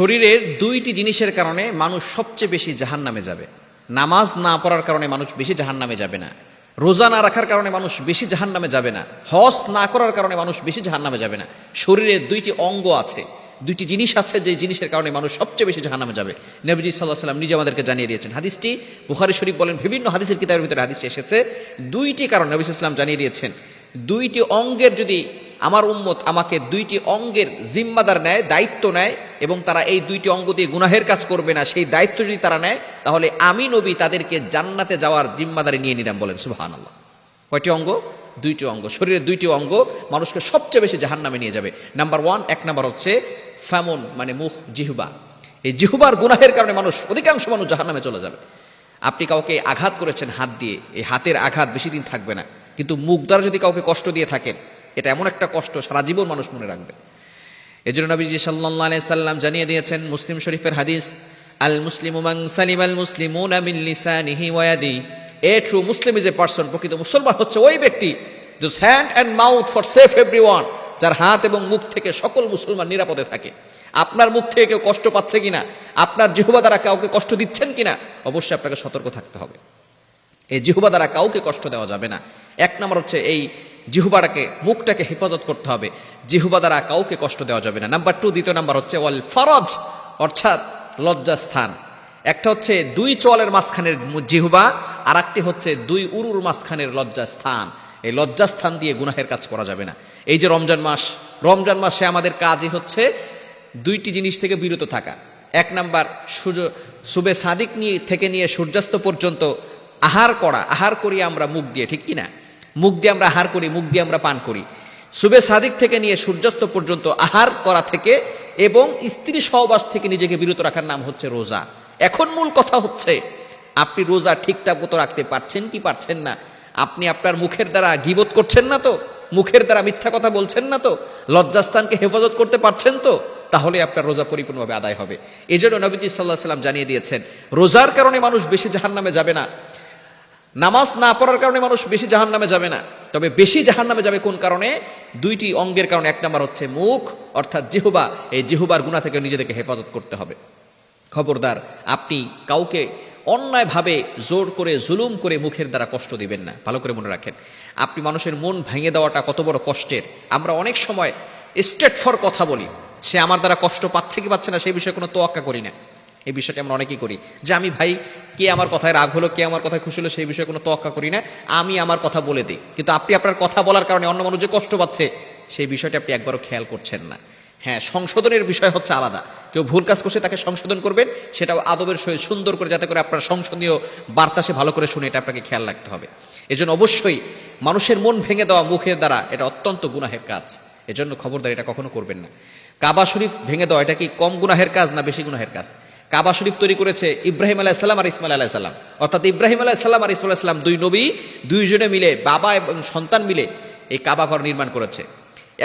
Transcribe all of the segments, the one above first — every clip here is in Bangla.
শরীরের দুইটি জিনিসের কারণে মানুষ সবচেয়ে বেশি জাহান নামে যাবে। নামাজ না পড়ার কারণে মানুষ বেশি জাহান নামে যাবে না। রোজা না রাখার কারণে মানুষ বেশি জাহান নামে যাবে না। হজ না করার কারণে মানুষ বেশি জাহান নামে যাবে না। শরীরের দুইটি অঙ্গ আছে, দুইটি জিনিস আছে যে জিনিসের কারণে মানুষ সবচেয়ে বেশি জাহান নামে যাবে। নবীজি সাল্লাহ সাল্লাম নিজে আমাদেরকে জানিয়ে দিয়েছেন হাদিসটি। বুখারি শরীফ বলেন, বিভিন্ন হাদিসের কিতাবের ভিতরে হাদিস এসেছে। দুইটি কারণ নবী সাল্লাম জানিয়ে দিয়েছেন। দুইটি অঙ্গের যদি আমার উম্মত আমাকে দুইটি অঙ্গের জিম্মাদার নেয়, দায়িত্ব নেয় এবং তারা এই দুইটি অঙ্গ দিয়ে গুনাহের কাজ করবে না। সেই দায়িত্ব যদি তারা নেয়, তাহলে আমি নবী তাদেরকে জান্নাতে যাওয়ার জিম্মাদারি নিয়ে নিলাম বলেন সুবাহান আল্লাহ কয়টি অঙ্গ? দুইটি অঙ্গ। শরীরের দুইটি অঙ্গ মানুষকে সবচেয়ে বেশি জাহান নামে নিয়ে যাবে। নাম্বার ওয়ান এক নাম্বার হচ্ছে ফ্যামন মানে মুখ, জিহুবা। এই জিহুবার গুনাহের কারণে মানুষ, অধিকাংশ মানুষ জাহান নামে চলে যাবে। আপনি কাউকে আঘাত করেছেন হাত দিয়ে, এই হাতের আঘাত বেশি দিন থাকবে না। কিন্তু মুখ দ্বারা যদি কাউকে কষ্ট দিয়ে থাকেন এটা এমন একটা কষ্ট সারা জীবন মানুষ মনে রাখবে। এই জন্য নবীজি সাল্লাহ সাল্লাম জানিয়ে দিয়েছেন, মুসলিম শরীফের হাদিস, আল মুসলিম উমাং সালিম আল মুসলিম লিসানিহি ওয়াদি a true Muslim is a person প্রকৃত মুসলমান হচ্ছে ওই ব্যক্তি this hand and mouth for safe every যার হাত এবং মুখ থেকে সকল মুসলমান নিরাপদে থাকে। আপনার মুখ থেকে কেউ কষ্ট পাচ্ছে কিনা? আপনার জিহুবা দ্বারা কাউকে কষ্ট দিচ্ছেন কিনা? অবশ্যই আপনাকে সতর্ক থাকতে হবে। এই জিহুবা দ্বারা কাউকে কষ্ট দেওয়া যাবে না। এক নম্বর হচ্ছে এই জিহুবাটাকে, মুখটাকে হেফাজত করতে হবে। জিহুবা দ্বারা কাউকে কষ্ট দেওয়া যাবে না। নাম্বার টু দ্বিতীয় নাম্বার হচ্ছে, ওয়াল ফরজ, অর্থাৎ লজ্জাস্থান। একটা হচ্ছে দুই চলের মাঝখানের জিহুবা আর একটি হচ্ছে দুই উরুর মাঝখানের লজ্জাস্থান। এই লজ্জাস্থান দিয়ে গুনাহের কাজ করা যাবে না। এই যে রমজান মাস, রমজান মাসে আমাদের কাজই হচ্ছে দুইটি জিনিস থেকে বিরত থাকা। এক নাম্বার সূর্য সুবে সাদিক নিয়ে, থেকে নিয়ে সূর্যাস্ত পর্যন্ত আহার করা। আহার করি আমরা মুখ দিয়ে, ঠিক কি না মুখ দিয়ে আমরা আহার করি, মুখ দিয়ে আমরা পান করি। সুবে সাদিক থেকে নিয়ে সূর্যাস্ত পর্যন্ত আহার করা থেকে এবং স্ত্রী সহবাস থেকে নিজেকে বিরত রাখার নাম হচ্ছে রোজা। এখন মূল কথা হচ্ছে, আপনি রোজা ঠিকঠাক মতো রাখতে পারছেন কি পারছেন না? আপনি আপনার মুখের দ্বারা গিবত করছেন না তো? মুখের দ্বারা মিথ্যা কথা বলছেন না তো? লজ্জাস্থানকে হেফাজত করতে পারছেন তো? তাহলে আপনার রোজা পরিপূর্ণভাবে আদায় হবে। এই জন্য নবীজি সাল্লাহ সাল্লাম জানিয়ে দিয়েছেন, রোজার কারণে মানুষ বেশি জাহান নামে যাবে না। নামাজ না পড়ার কারণে মানুষ বেশি জাহান নামে যাবে না। তবে বেশি জাহান নামে যাবে কোন কারণে? দুইটি অঙ্গের কারণে। এক নাম্বার হচ্ছে মুখ, অর্থাৎ জিহুবা। এই জিহুবার গুণা থেকে নিজেদেরকে হেফাজত করতে হবে। খবরদার, আপনি কাউকে অন্যায়ভাবে জোর করে, জুলুম করে মুখের দ্বারা কষ্ট দিবেন না। ভালো করে মনে রাখেন। আপনি মানুষের মন ভেঙে দেওয়াটা কত বড় কষ্টের। আমরা অনেক সময় স্টেট ফর কথা বলি। সে আমার দ্বারা কষ্ট পাচ্ছে কি পাচ্ছে না সেই বিষয়ে কোনো তোয়াক্কা করি না। এই বিষয়টা আমরা অনেকেই করি। যে আমি, ভাই, কে আমার কথায় রাগ হলো, কে আমার কথায় খুশি হলো, সেই বিষয়ে কোনো তোয়াক্কা করি না। আমি আমার কথা বলে দিই। কিন্তু আপনি আপনার কথা বলার কারণে অন্য মানুষ যে কষ্ট পাচ্ছে, সেই বিষয়টা আপনি একবারও খেয়াল করছেন না। হ্যাঁ সংশোধনের বিষয় হচ্ছে আলাদা। কেউ ভুল কাজ করছে, তাকে সংশোধন করবেন, সেটাও আদবের সহিত সুন্দর করে যাতে করে আপনার সংসদীয় বার্তা সে ভালো করে শুনে, এটা আপনাকে খেয়াল রাখতে হবে। এজন্য অবশ্যই মানুষের মন ভেঙে দেওয়া মুখের দ্বারা এটা অত্যন্ত গুনাহের কাজ। এজন্য খবরদার এটা কখনো করবেন না। কাবা শরীফ ভেঙে দেওয়া এটা কি কম গুনাহের কাজ না বেশি গুনাহের কাজ? কাবা শরীফ তৈরি করেছে ইব্রাহিম আলাইসাল্লাম আর ইসমাইল আলাইসাল্লাম অর্থাৎ ইব্রাহিম আলাইসাল্লাম আর ইসমাইল আলাইসাল্লাম দুই নবী দুইজনে মিলে, বাবা এবং সন্তান মিলে এই কাবা ঘর নির্মাণ করেছে।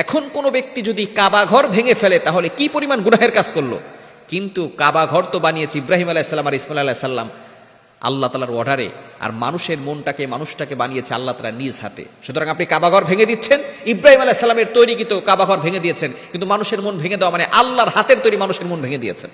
এখন কোনো ব্যক্তি যদি কাবা ঘর ভেঙে ফেলে, তাহলে কি পরিমাণ গুনাহের কাজ করল? কিন্তু কাবা ঘর তো বানিয়েছে ইব্রাহিম আলাইসাল্লাম আর ইসমাইল আলাইসাল্লাম আল্লাহ তালার অর্ডারে আর মানুষের মনটাকে, মানুষটাকে বানিয়েছে আল্লাহ তালা নিজ হাতে। সুতরাং আপনি কাবাঘর ভেঙে দিচ্ছেন, ইব্রাহিম আলাহ সাল্লামের তৈরিকৃত কাবাঘর ভেঙে দিয়েছেন, কিন্তু মানুষের মন ভেঙে দেওয়া মানে আল্লাহর হাতের তৈরি মানুষের মন ভেঙে দিয়েছেন।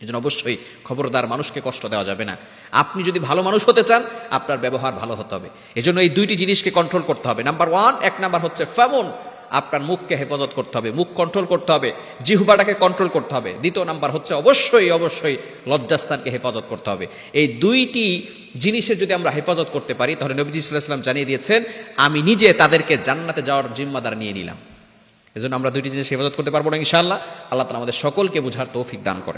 এই জন্য অবশ্যই খবরদার মানুষকে কষ্ট দেওয়া যাবে না। আপনি যদি ভালো মানুষ হতে চান, আপনার ব্যবহার ভালো হতে হবে। এই জন্য এই দুইটি জিনিসকে কন্ট্রোল করতে হবে। নাম্বার ওয়ান এক নাম্বার হচ্ছে ফেমন আপনার মুখকে হেফাজত করতে হবে, মুখ কন্ট্রোল করতে হবে, জিহুবাটাকে কন্ট্রোল করতে হবে। দ্বিতীয় নাম্বার হচ্ছে অবশ্যই অবশ্যই লজ্জাস্থানকে হেফাজত করতে হবে। এই দুইটি জিনিসের যদি আমরা হেফাজত করতে পারি, তাহলে নবীজি ইসলাম জানিয়ে দিয়েছেন, আমি নিজে তাদেরকে জান্নাতে যাওয়ার জিম্মাদার নিয়ে নিলাম। এজন্য আমরা দুইটি জিনিস হেফাজত করতে পারব না ইনশাআল্লাহ। আল্লাহ তালা আমাদের সকলকে বুঝার তৌফিক দান করেন।